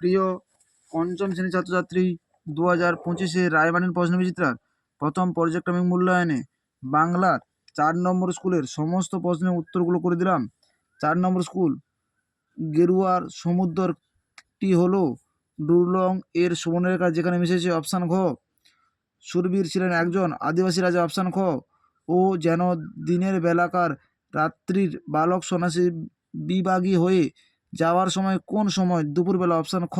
প্রিয় পঞ্চম শ্রেণির ছাত্রছাত্রী দু হাজার পঁচিশে রায়মানের প্রশ্ন বিচিত্রার প্রথম পর্যায়ক্রমিক মূল্যায়নে বাংলার চার নম্বর স্কুলের সমস্ত প্রশ্নের উত্তরগুলো করে দিলাম। চার নম্বর স্কুল গেরুয়ার সমুদ্রটি হলো ডুরলং এর সুবর্ণরেখা, যেখানে মিশেছে অপশান ঘ। সুরবীর ছিলেন একজন আদিবাসী রাজা, অপশান খ ও যেন দিনের বেলাকার রাত্রির বালক সন্ন্যাসী বিভাগী হয়ে যাওয়ার সময় কোন সময়? দুপুরবেলা অপশান খ।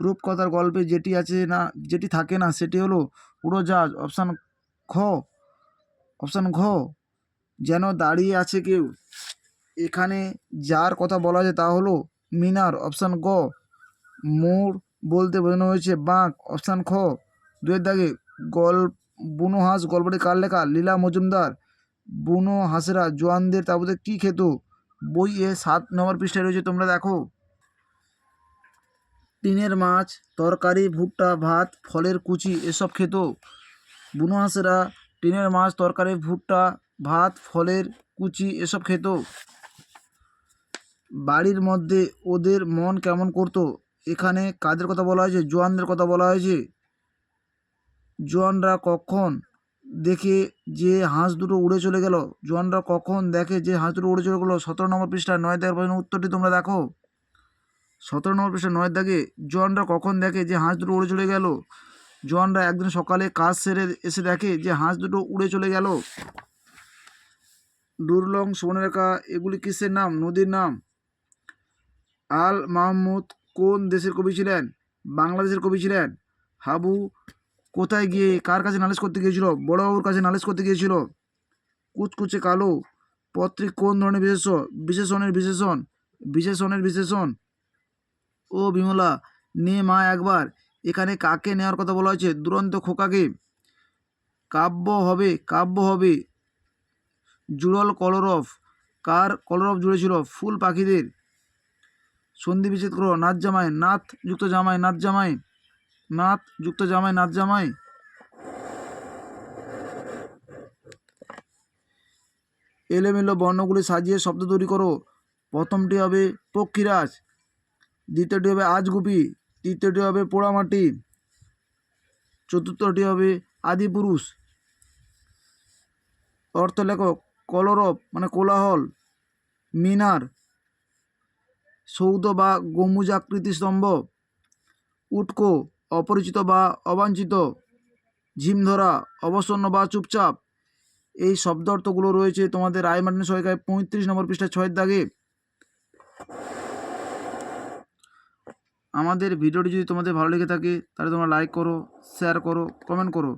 রূপকথার গল্পে যেটি আছে না, যেটি থাকে না, সেটি হলো উড়োজাহাজ। অপশান খ। অপশান ঘ। যেন দাঁড়িয়ে আছে কেউ। এখানে যার কথা বলা যায় তা হলো মিনার। অপশান গ। মোড় বলতে বোঝানো হয়েছে বাঁক। অপশান খ। দুয়ের দাগে গল বুনো হাঁস। গল্পটি কার লেখা? লীলা মজুমদার। বুনো হাঁসেরা জোয়ানদের তাবুতে কী খেত? বইয়ে সাত নম্বর পৃষ্ঠায় রয়েছে, তোমরা দেখো। টিনের মাছ, তরকারি, ভুট্টা, ভাত, ফলের কুচি, এসব খেত। বুনো হাঁসেরা টিনের মাছ, তরকারি, ভুট্টা, ভাত, ফলের কুচি, এসব খেত। বাড়ির মধ্যে ওদের মন কেমন করতো? এখানে কাদের কথা বলা হয়েছে? জোয়ানদের কথা বলা হয়েছে। জোয়ানরা কখন দেখে যে হাঁস দুটো উড়ে চলে গেল। জোয়ানরা কখন দেখে যে হাঁস দুটো উড়ে চলে গেলো? সতেরো নম্বর পৃষ্ঠা নয় দাগের প্রশ্নের উত্তরটি তোমরা দেখো। সতেরো নম্বর পৃষ্ঠা নয় দাগে জোয়ানরা কখন দেখে যে হাঁস দুটো উড়ে চলে গেল? জোয়ানরা একদিন সকালে কাজ সেরে এসে দেখে যে হাঁস দুটো উড়ে চলে গেল। ডুরলং সুবর্ণরেখা এগুলি কিসের নাম? নদীর নাম। আল মাহমুদ কোন দেশের কবি ছিলেন? বাংলাদেশের কবি ছিলেন? হাবু কোথায় গিয়ে, কার কাছে নালিশ করতে গিয়েছিল? বড়বাবুর কাছে নালিশ করতে গিয়েছিল? কুচকুচে কালো, পত্রিক কোন ধরনের বিশেষ বিশেষণের বিশেষণ? বিশেষণের বিশেষণ? ও বিমলা, নে মা একবার, এখানে কাকে নেওয়ার কথা বলা হয়েছে? দুরন্ত খোকাকে। কাব্য হবে কাব্য হবে। জুড়ল কলরব, কার কলরব জুড়েছিল? ফুল পাখিদের। সন্ধি বিচ্ছেদ করো নাচ জামাই নাথ যুক্ত জামাই নাচ জামাই। নাথ যুক্ত জামাই নাচ জামাই। এলোমেলো বর্ণগুলি সাজিয়ে শব্দ তৈরি করো। প্রথমটি হবে পক্ষীরাজ, দ্বিতীয়টি হবে আজগুপি, তৃতীয়টি হবে পোড়ামাটি, চতুর্থটি হবে আদিপুরুষ। অর্থ লেখক কলরব মানে কোলাহল, মিনার, সৌধ বা গম্বুজাকৃতি স্তম্ভ, উটকো অপরিচিত বা অবাঞ্ছিত, ঝিমধরা, অবসন্ন বা চুপচাপ। এই শব্দ অর্থগুলো রয়েছে তোমাদের রায় মার্টিন সহায়িকায় পঁয়ত্রিশ নম্বর পৃষ্ঠা ছয়ের দাগে। আমাদের ভিডিওটি যদি তোমাদের ভালো লেগে থাকে, তাহলে তোমরা লাইক করো শেয়ার করো কমেন্ট করো।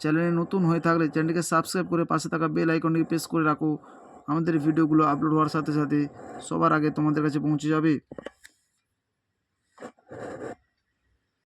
চ্যানেলে নতুন হয়ে থাকলে চ্যানেলটিকে সাবস্ক্রাইব করে পাশে থাকা বেল আইকনটিকে প্রেস করে রাখো। আমাদের ভিডিওগুলো আপলোড হওয়ার সাথে সাথে সবার আগে তোমাদের কাছে পৌঁছে যাবে।